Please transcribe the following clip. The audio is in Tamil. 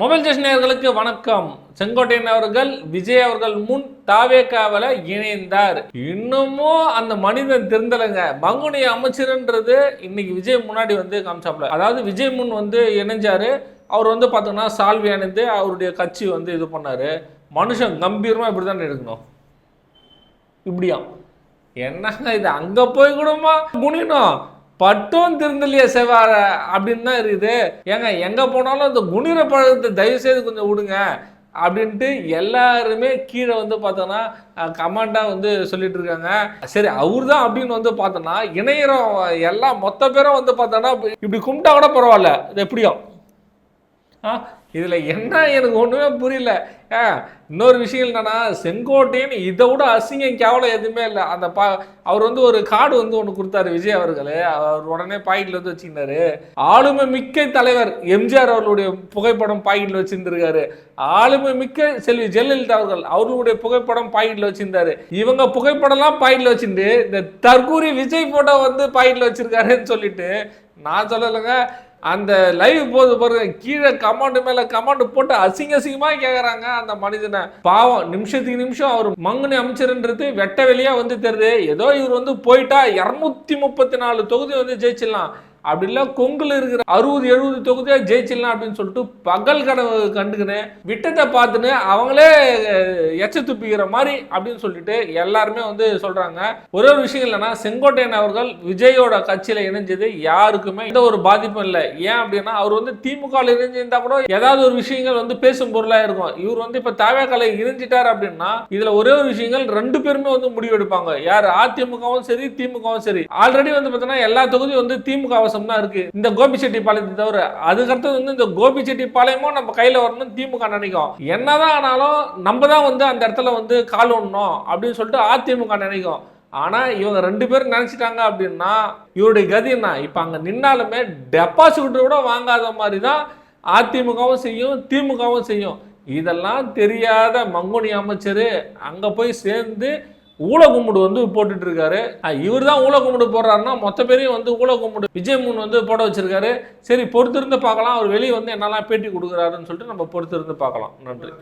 மொபைல் ஜெஷ் நேயர்களுக்கு வணக்கம். செங்கோட்டையன் அவர்கள் விஜய் அவர்கள் முன் தாவேக்காவில் இணைந்தார். இன்னமும் அந்த மனிதன் திருந்தலைங்க. பங்குனி அமைச்சர்ன்றது இன்னைக்கு விஜய் முன்னாடி வந்து காமிச்சாப்ல அதாவது விஜய் முன் வந்து இணைஞ்சாரு. அவர் வந்து பார்த்தோன்னா சால்வி அணிந்து அவருடைய கட்சி வந்து இது பண்ணாரு. மனுஷன் கம்பீரமாக இப்படி தான் எடுக்கணும் இப்படியா? என்னங்க இது? அங்கே போய் கூடமா முனியணும் பட்டும் திருந்தலையே செவ்வாற அப்படின்னு தான் இருக்குது. ஏங்க எங்கே போனாலும் இந்த குனிர பழக்கத்தை தயவு செய்து கொஞ்சம் விடுங்க அப்படின்ட்டு எல்லாருமே கீழே வந்து பார்த்தோன்னா கமாண்டாக வந்து சொல்லிட்டு இருக்காங்க. சரி அவர் தான் அப்படின்னு வந்து பார்த்தோன்னா இணையரம் எல்லாம் மொத்த பேரும் வந்து பார்த்தோன்னா இப்படி கும்பிட்டா கூட பரவாயில்ல. இது எப்படியோ? ஆ இதில் என்ன எனக்கு ஒன்றுமே புரியல. ஆ இன்னொரு விஷயம் என்னன்னா செங்கோட்டையன் இதை விட அசிங்கம் கேவலம் எதுவுமே இல்லை. அந்த பா அவர் வந்து ஒரு கார்டு வந்து ஒன்று கொடுத்தாரு விஜய் அவர்கள். அவர் உடனே பாக்கெட்டில் வந்து வச்சுக்கினாரு ஆளுமை மிக்க தலைவர் எம்ஜிஆர் அவர்களுடைய புகைப்படம் பாக்கெட்டில் வச்சுருந்துருக்காரு. ஆளுமை மிக்க செல்வி ஜெயலலிதா அவர்கள் அவர்களுடைய புகைப்படம் பாக்கெட்டில் வச்சிருந்தாரு. இவங்க புகைப்படம்லாம் பாக்கெட்டில் வச்சுட்டு இந்த தற்கூரி விஜய் போட்டோ வந்து பாக்கெட்டில் வச்சுருக்காருன்னு சொல்லிட்டு நான் சொல்லலைங்க அந்த லைவ் போது பாருங்க கீழே கமாண்டு மேல கமாண்டு போட்டு அசிங்க அசிங்கமா கேக்குறாங்க அந்த மனிதனை. பாவம் நிமிஷத்துக்கு நிமிஷம் அவர் மங்குனி அமைச்சர்ன்றது வெட்ட வெளியா வந்து தெரியுது ஏதோ இவர் வந்து போயிட்டா இருநூத்தி முப்பத்தி நாலு தொகுதி வந்து ஜெயிச்சிடலாம். அப்படி இல்லை கொங்குல இருக்கிற அறுபது எழுபது தொகுதியா ஜெயிச்சிடலாம் அப்படின்னு சொல்லிட்டு பகல் கனவு கண்டுக்கின்னு விட்டத்தை பார்த்துன்னு அவங்களே எச்ச துப்பிக்கிற மாதிரி அப்படின்னு சொல்லிட்டு எல்லாருமே வந்து சொல்றாங்க. ஒரே ஒரு விஷயம் இல்லைன்னா செங்கோட்டையன் அவர்கள் விஜயோட கட்சியில இணைஞ்சது யாருக்குமே எந்த ஒரு பாதிப்பும் இல்லை. ஏன் அப்படின்னா அவர் வந்து திமுக இணைஞ்சிருந்தா கூட ஏதாவது ஒரு விஷயங்கள் வந்து பேசும் பொருளா இருக்கும். இவர் வந்து இப்ப தாவேக்கால இணைஞ்சிட்டார் அப்படின்னா இதுல ஒரே ஒரு விஷயங்கள் ரெண்டு பேருமே வந்து முடிவெடுப்பாங்க. யார்? அதிமுகவும் சரி திமுகவும் சரி. ஆல்ரெடி வந்து பார்த்தீங்கன்னா எல்லா தொகுதியும் வந்து திமுக அவசம் தான் இருக்கு. இந்த கோபிச்செட்டிப்பாளையத்தை தவிர அதுக்கடுத்தது வந்து இந்த கோபிச்செட்டிப்பாளையமும் நம்ம கையில வரணும் திமுக நினைக்கும். என்னதான் ஆனாலும் நம்ம தான் வந்து அந்த இடத்துல வந்து கால் ஒண்ணணும் அப்படின்னு சொல்லிட்டு அதிமுக நினைக்கும். ஆனா இவங்க ரெண்டு பேரும் நினைச்சிட்டாங்க அப்படின்னா இவருடைய கதி என்ன? இப்ப அங்க நின்னாலுமே டெபாசிட் கூட வாங்காத மாதிரி தான் அதிமுகவும் செய்யும் திமுகவும் செய்யும். இதெல்லாம் தெரியாத மங்குனி அமைச்சர் அங்க போய் சேர்ந்து ஊழ கும்பிடு வந்து போட்டுட்டு இருக்காரு இவர் தான் ஊழகும்முடு போடுறாருன்னா மொத்த பேரையும் வந்து ஊழகும்முடு விஜய் முன் வந்து போட வச்சிருக்காரு. சரி பொறுத்திருந்து பார்க்கலாம். அவர் வெளியே வந்து என்னெல்லாம் பேட்டி கொடுக்குறாருன்னு சொல்லிட்டு நம்ம பொறுத்திருந்து பார்க்கலாம். நன்றி.